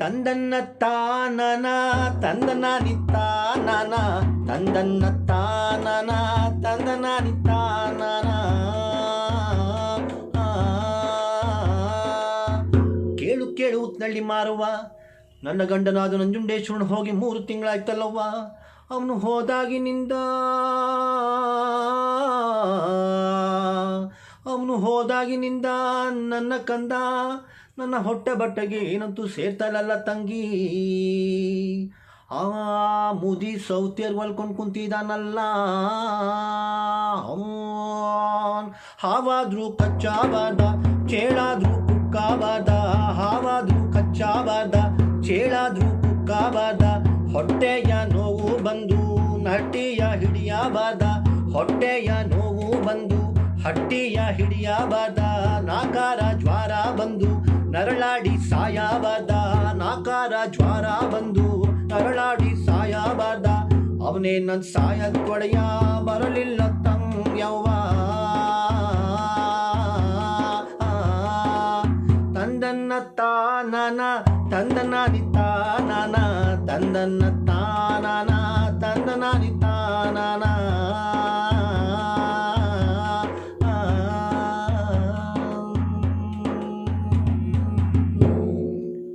ತಂದನ್ನ ತಾನನ, ತಂದನ ನಿತ್ತಾನನ ತಂದನ್ನ ತಾನನ, ತಂದನ ನಿತ್ತಾನನ ಕೇಳು ಕೇಳು ಉತ್ನಳ್ಳಿ ಮಾರುವ ನನ್ನ ಗಂಡನಾದ ನಂಜುಂಡೇಶ್ವರನ ಹೋಗಿ ಮೂರು ತಿಂಗಳಾಯ್ತಲ್ಲವ್ವ. ಅವನು ಹೋದಾಗಿನಿಂದ ಅವನು ಹೋದಾಗಿನಿಂದ ನನ್ನ ಕಂದ, ನನ್ನ ಹೊಟ್ಟೆ ಬಟ್ಟೆಗೆ ಏನಂತೂ ಸೇರ್ತಾಯಿಲ್ಲ ತಂಗಿ. ಆ ಮುದಿ ಸೌತಿಯರ್ ಹೊಲ್ಕೊಂಡು ಕುಂತಿದಾನಲ್ಲ. ಹಾವಾದ್ರೂ ಕಚ್ಚಾಬಾರ್ದ ಚೇಳಾದ್ರೂ ಕುಕ್ಕಾಬಾರ್ದ ಹಾವಾದ್ರೂ ಕಚ್ಚಾಬಾರ್ದ ಚೇಳಾದ್ರೂ ಕುಕ್ಕಾಬಾರ್ದ ಹೊಟ್ಟೆಯ ನೋವು ಬಂದು ನಟಿಯ ಹಿಡಿಯಬಾರ್ದ ಹೊಟ್ಟೆಯ ನೋವು ಬಂದು ಹಟ್ಟಿಯ ಹಿಡಿಯಬಾರ್ದ ನಾಕಾರ ಜ್ವಾರ ಬಂದು ನರಳಾಡಿ ಸಾಯಬಾರ್ದ ನಾಕಾರ ಜ್ವಾರ ಬಂದು ನರಳಾಡಿ ಸಾಯಬಾರ್ದ ಅವನೇ ನನ್ನ ಸಾಯದ್ ಕೊಡೆಯ ಬರಲಿಲ್ಲ ತಂಗ್ಯವ್ವ ತಂದನ್ನ ತಾನನ ತಂದನ ನಿತಾನನ ತಂದನ್ನ ತಾನನ.